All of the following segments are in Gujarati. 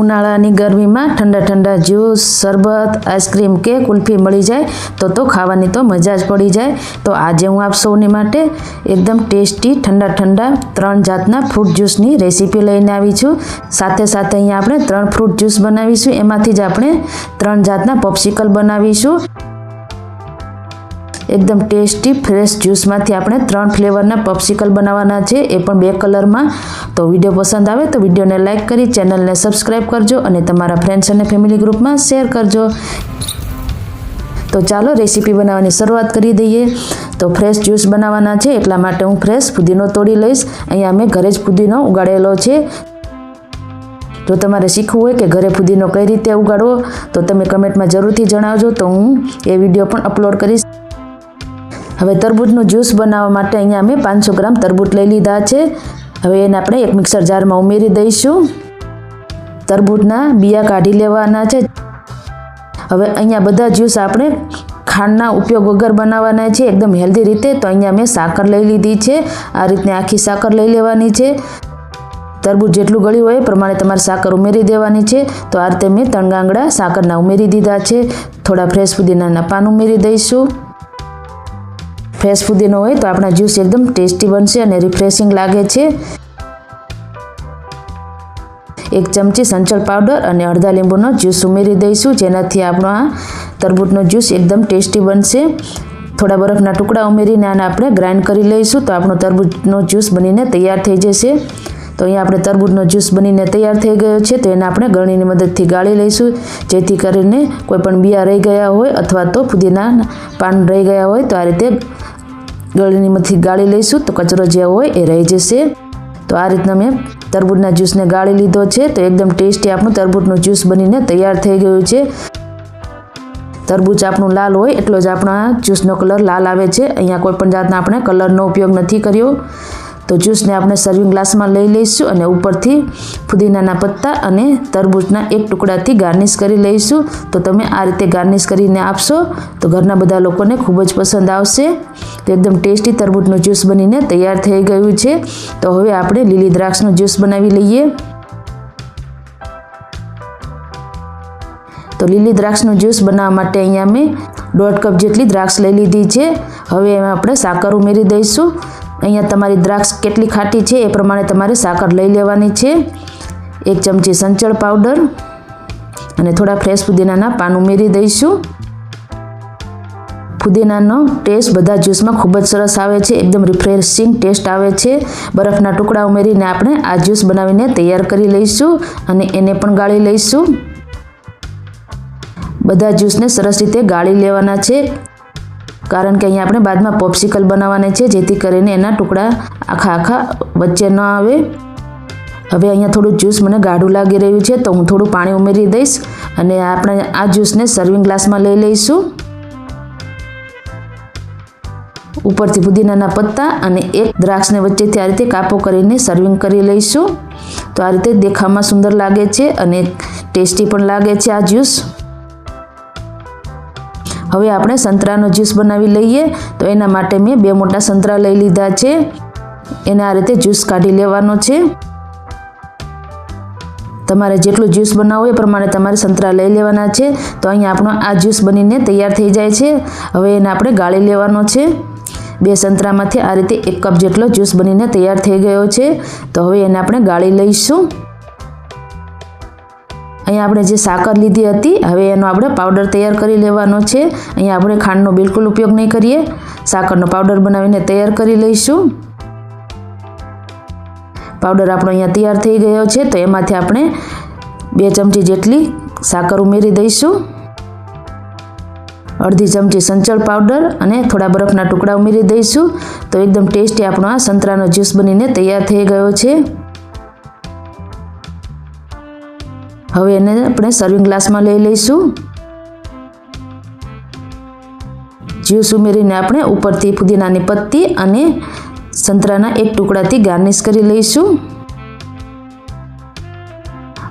ઉનાળાની ગરમીમાં ઠંડા ઠંડા જ્યુસ, શરબત, આઈસ્ક્રીમ કે કુલ્ફી મળી જાય તો તો ખાવાની તો મજા જ પડી જાય. તો આજે હું આપ સૌને માટે એકદમ ટેસ્ટી ઠંડા ઠંડા ત્રણ જાતના ફ્રૂટ જ્યુસની રેસીપી લઈને આવી છું. સાથે સાથે અહીંયા આપણે ત્રણ ફ્રૂટ જ્યુસ બનાવીશું. એમાંથી જ આપણે ત્રણ જાતના પોપ્સિકલ બનાવીશું. એકદમ ટેસ્ટી, ફ્રેશ જ્યુસમાંથી આપણે ત્રણ ફ્લેવરના પપ્સિકલ બનાવવાના છે. એ પણ બે કલરમાં. તો વીડિયો પસંદ આવે તો વિડીયોને લાઇક કરી, ચેનલને સબસ્ક્રાઈબ કરજો અને તમારા ફ્રેન્ડ્સ અને ફેમિલી ગ્રુપમાં શેર કરજો. તો ચાલો રેસીપી બનાવવાની શરૂઆત કરી દઈએ. તો ફ્રેશ જ્યુસ બનાવવાના છે, એટલા માટે હું ફ્રેશ પુદીનો તોડી લઈશ. અહીંયા મેં ઘરે જ પુદીનો ઉગાડેલો છે. જો તમારે શીખવું હોય કે ઘરે પુદીનો કઈ રીતે ઉગાડવો, તો તમે કમેન્ટમાં જરૂરથી જણાવજો. તો હું એ વીડિયો પણ અપલોડ કરીશ. હવે તરબૂચનું જ્યુસ બનાવવા માટે અહીંયા અમે પાંચસો ગ્રામ તરબૂચ લઈ લીધા છે. હવે એને આપણે એક મિક્સર જારમાં ઉમેરી દઈશું. તરબૂચના બિયા કાઢી લેવાના છે. હવે અહીંયા બધા જ્યુસ આપણે ખાંડના ઉપયોગ વગર બનાવવાના છે. એકદમ હેલ્ધી રીતે તો અહીંયા મેં સાકર લઈ લીધી છે. આ રીતની આખી સાકર લઈ લેવાની છે. તરબૂચ જેટલું ગળ્યું હોય એ પ્રમાણે તમારે સાકર ઉમેરી દેવાની છે. તો આ રીતે મેં ત્રણ ગાંગડા સાકરના ઉમેરી દીધા છે. થોડા ફ્રેશ ફુદીનાના પાન ઉમેરી દઈશું. ફ્રેશ ફુદીનો હોય તો આપણા જ્યુસ એકદમ ટેસ્ટી બનશે અને રિફ્રેશિંગ લાગે છે. એક ચમચી સંચળ પાવડર અને અડધા લીંબુનો જ્યુસ ઉમેરી દઈશું. જેનાથી આપણો આ તરબૂચનો જ્યુસ એકદમ ટેસ્ટી બનશે. થોડા બરફના ટુકડા ઉમેરીને આને આપણે ગ્રાઇન્ડ કરી લઈશું. તો આપણો તરબૂચનો જ્યુસ બનીને તૈયાર થઈ જશે. તો અહીંયા આપણે તરબૂચનો જ્યુસ બનીને તૈયાર થઈ ગયો છે. તો એને આપણે ગળણીની મદદથી ગાળી લઈશું. જેથી કરીને કોઈ પણ બિયા રહી ગયા હોય અથવા તો ફુદીના પાન રહી ગયા હોય તો આ રીતે ગળણીની મદદથી ગાળી લઈશું તો કચરો જે હોય એ રહી જશે. તો આ રીતના મેં તરબૂજના જ્યુસને ગાળી લીધો છે. તો એકદમ ટેસ્ટી આપણું તરબૂજનું જ્યુસ બનીને તૈયાર થઈ ગયું છે. તરબૂચ આપણું લાલ હોય એટલો જ આપણા જ્યુસનો કલર લાલ આવે છે. અહીંયા કોઈપણ જાતના આપણે કલરનો ઉપયોગ નથી કર્યો. તો જ્યુસને આપણે સર્વિંગ ગ્લાસમાં લઈ લઈશું અને ઉપરથી ફુદીનાના પત્તા અને તરબૂચના એક ટુકડાથી ગાર્નિશ કરી લઈશું. તો તમે આ રીતે ગાર્નિશ કરીને આપશો તો ઘરના બધા લોકોને ખૂબ જ પસંદ આવશે. તો એકદમ ટેસ્ટી તરબૂચનું જ્યુસ બનીને તૈયાર થઈ ગયું છે. તો હવે આપણે લીલી દ્રાક્ષનું જ્યુસ બનાવી લઈએ. તો લીલી દ્રાક્ષનું જ્યુસ બનાવવા માટે અહીંયા મેં દોઢ કપ જેટલી દ્રાક્ષ લઈ લીધી છે. હવે એમાં આપણે સાકર ઉમેરી દઈશું. અહીંયા તમારી દ્રાક્ષ કેટલી ખાટી છે એ પ્રમાણે તમારે સાકર લઈ લેવાની છે. એક ચમચી સંચળ પાવડર અને થોડા ફ્રેશ પુદીનાના પાન ઉમેરી દઈશું. પુદીનાનો ટેસ્ટ બધા જ્યુસમાં ખૂબ જ સરસ આવે છે, એકદમ રિફ્રેશિંગ ટેસ્ટ આવે છે. બરફના ટુકડા ઉમેરીને આપણે આ જ્યુસ બનાવીને તૈયાર કરી લઈશું અને એને પણ ગાળી લઈશું. બધા જ્યુસને સરસ રીતે ગાળી લેવાના છે. કારણ કે અહીંયા આપણે બાદમાં પોપ્સિકલ બનાવવાના છે, જેથી કરીને એના ટુકડા આખા આખા વચ્ચે ન આવે. હવે અહીંયા થોડું જ્યુસ મને ગાઢું લાગી રહ્યું છે, તો હું થોડું પાણી ઉમેરી દઈશ અને આપણે આ જ્યુસને સર્વિંગ ગ્લાસમાં લઈ લઈશું. ઉપરથી પુદીનાના પત્તા અને એક દ્રાક્ષને વચ્ચેથી આ રીતે કાપો કરીને સર્વિંગ કરી લઈશું. તો આ રીતે દેખાવમાં સુંદર લાગે છે અને ટેસ્ટી પણ લાગે છે આ જ્યુસ. હવે આપણે સંતરાનો જ્યુસ બનાવી લઈએ. તો એના માટે મેં બે મોટા સંતરા લઈ લીધા છે. એને આ રીતે જ્યુસ કાઢી લેવાનો છે. તમારે જેટલું જ્યુસ બનાવવું એ પ્રમાણે તમારે સંતરા લઈ લેવાના છે. તો અહીંયા આપણો આ જ્યુસ બનીને તૈયાર થઈ જાય છે. હવે એને આપણે ગાળી લેવાનો છે. બે સંતરામાંથી આ રીતે એક કપ જેટલો જ્યુસ બનીને તૈયાર થઈ ગયો છે. તો હવે એને આપણે ગાળી લઈશું. અહીંયા આપણે જે સાકર લીધી હતી, હવે એનો આપણે પાવડર તૈયાર કરી લેવાનો છે. અહીંયા આપણે ખાંડનો બિલકુલ ઉપયોગ નહીં કરીએ. સાકરનો પાવડર બનાવીને તૈયાર કરી લઈશું. પાવડર આપણો અહીંયા તૈયાર થઈ ગયો છે, તો એમાંથી આપણે બે ચમચી જેટલી સાકર ઉમેરી દઈશું. અડધી ચમચી સંચળ પાવડર અને થોડા બરફના ટુકડા ઉમેરી દઈશું. તો એકદમ ટેસ્ટી આપણો આ સંતરાનો જ્યુસ બનીને તૈયાર થઈ ગયો છે. હવે એને આપણે સર્વિંગ ગ્લાસમાં લઈ લઈશું. જ્યુસ ઉમેરીને આપણે ઉપરથી પુદીનાની પત્તી અને સંતરાના એક ટુકડાથી ગાર્નિશ કરી લઈશું.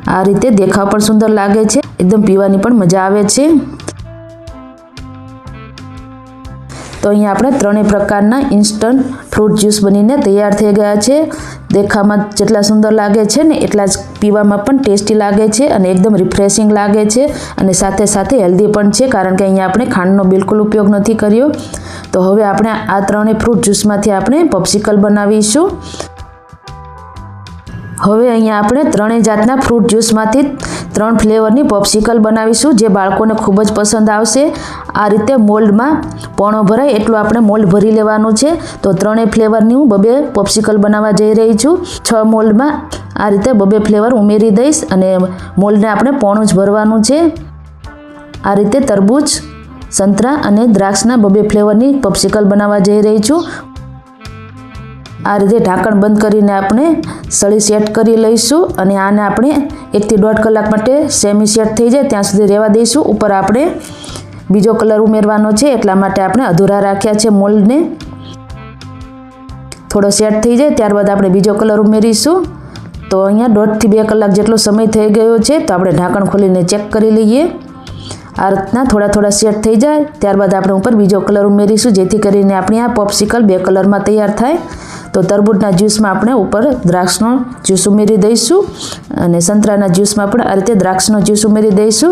આ રીતે દેખાવ પણ સુંદર લાગે છે. એકદમ પીવાની પણ મજા આવે છે. તો અહીંયા આપણે ત્રણેય પ્રકારના ઇન્સ્ટન્ટ ફ્રૂટ જ્યુસ બનીને તૈયાર થઈ ગયા છે. દેખામાં જેટલા સુંદર લાગે છે ને એટલા જ પીવામાં પણ ટેસ્ટી લાગે છે અને એકદમ રિફ્રેશિંગ લાગે છે અને સાથે સાથે હેલ્ધી પણ છે કારણ કે અહીંયા આપણે ખાંડનો બિલકુલ ઉપયોગ નથી કર્યો. તો હવે આપણે આ ત્રણેય ફ્રૂટ જ્યુસમાંથી આપણે પપ્સિકલ બનાવીશું. હવે અહીંયા આપણે ત્રણેય જાતના ફ્રૂટ જ્યુસમાંથી ત્રણ ફ્લેવરની પોપ્સિકલ બનાવીશું જે બાળકોને ખૂબ જ પસંદ આવશે. આ રીતે મોલ્ડમાં પોણો ભરાય એટલું આપણે મોલ્ડ ભરી લેવાનું છે. તો ત્રણેય ફ્લેવરની હું બબે પોપ્સિકલ બનાવવા જઈ રહી છું. છ મોલ્ડમાં આ રીતે બબે ફ્લેવર ઉમેરી દઈશ અને મોલ્ડને આપણે પોણું જ ભરવાનું છે. આ રીતે તરબૂચ, સંતરા અને દ્રાક્ષના બબે ફ્લેવરની પોપ્સિકલ બનાવવા જઈ રહી છું. આ રીતે ઢાંકણ બંધ કરીને આપણે સળી સેટ કરી લઈશું અને આને આપણે એકથી દોઢ કલાક માટે સેમી સેટ થઈ જાય ત્યાં સુધી રહેવા દઈશું. ઉપર આપણે બીજો કલર ઉમેરવાનો છે, એટલા માટે આપણે અધૂરા રાખ્યા છે મોલ્ડને થોડો સેટ થઈ જાય, ત્યારબાદ આપણે બીજો કલર ઉમેરીશું. તો અહીંયા દોઢથી બે કલાક જેટલો સમય થઈ ગયો છે, તો આપણે ઢાંકણ ખોલીને ચેક કરી લઈએ. આ રીતના થોડા થોડા સેટ થઈ જાય, ત્યારબાદ આપણે ઉપર બીજો કલર ઉમેરીશું, જેથી કરીને આપણી આ પોપસિકલ બે કલરમાં તૈયાર થાય. તો તરબૂચના જ્યુસમાં આપણે ઉપર દ્રાક્ષનો જ્યુસ ઉમેરી દઈશું અને સંતરાના જ્યુસમાં પણ આ રીતે દ્રાક્ષનો જ્યુસ ઉમેરી દઈશું.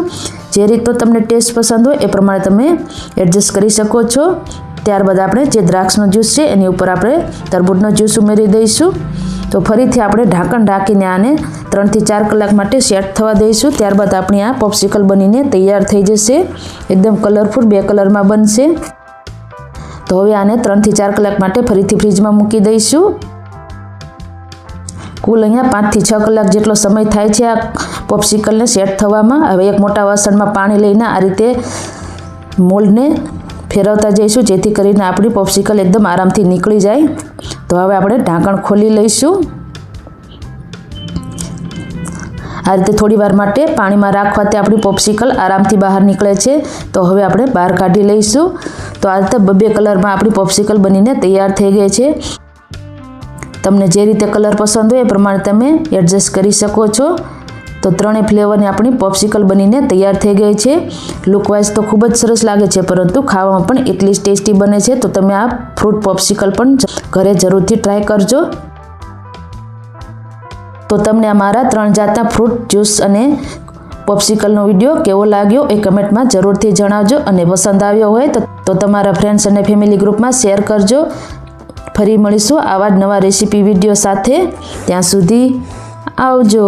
જે રીતનો તમને ટેસ્ટ પસંદ હોય એ પ્રમાણે તમે એડજસ્ટ કરી શકો છો. ત્યારબાદ આપણે જે દ્રાક્ષનો જ્યુસ છે એની ઉપર આપણે તરબૂચનો જ્યુસ ઉમેરી દઈશું. તો ફરીથી આપણે ઢાંકણ ઢાંકીને આને ત્રણથી ચાર કલાક માટે સેટ થવા દઈશું. ત્યારબાદ આપણી આ પોપ્સિકલ બનીને તૈયાર થઈ જશે. એકદમ કલરફુલ બે કલરમાં બનશે. તો હવે આને ત્રણથી ચાર કલાક માટે ફરીથી ફ્રીજમાં મૂકી દઈશું. કુલ અહીંયા પાંચથી છ કલાક જેટલો સમય થાય છે આ પોપ્સિકલને સેટ થવામાં. હવે એક મોટા વાસણમાં પાણી લઈને આ રીતે મોલ્ડને ફેરવતા જઈશું, જેથી કરીને આપણી પોપ્સિકલ એકદમ આરામથી નીકળી જાય. તો હવે આપણે ઢાંકણ ખોલી લઈશું. આ રીતે થોડી વાર માટે પાણીમાં રાખવાથી આપણી પોપ્સિકલ આરામથી બહાર નીકળે છે. તો હવે આપણે બહાર કાઢી લઈશું. તો આ રીતે બબે કલરમાં આપણી પોપ્સિકલ બનીને તૈયાર થઈ ગઈ છે. તમને જે રીતે કલર પસંદ હોય એ પ્રમાણે તમે એડજસ્ટ કરી શકો છો. તો ત્રણેય ફ્લેવરની આપણી પોપ્સિકલ બનીને તૈયાર થઈ ગઈ છે. લુકવાઇઝ તો ખૂબ જ સરસ લાગે છે, પરંતુ ખાવામાં પણ એટલી જ ટેસ્ટી બને છે. તો તમે આ ફ્રૂટ પોપ્સિકલ પણ ઘરે જરૂરથી ટ્રાય કરજો. તો તમને અમારા ત્રણ જાતના ફ્રૂટ જ્યુસ અને પોપ્સિકલનો વીડિયો કેવો લાગ્યો એ કમેન્ટમાં જરૂરથી જણાવજો અને પસંદ આવ્યો હોય તો તમારા ફ્રેન્ડ્સ અને ફેમિલી ગ્રુપમાં શેર કરજો. ફરી મળીશું આવા જ નવા રેસીપી વીડિયો સાથે. ત્યાં સુધી આવજો.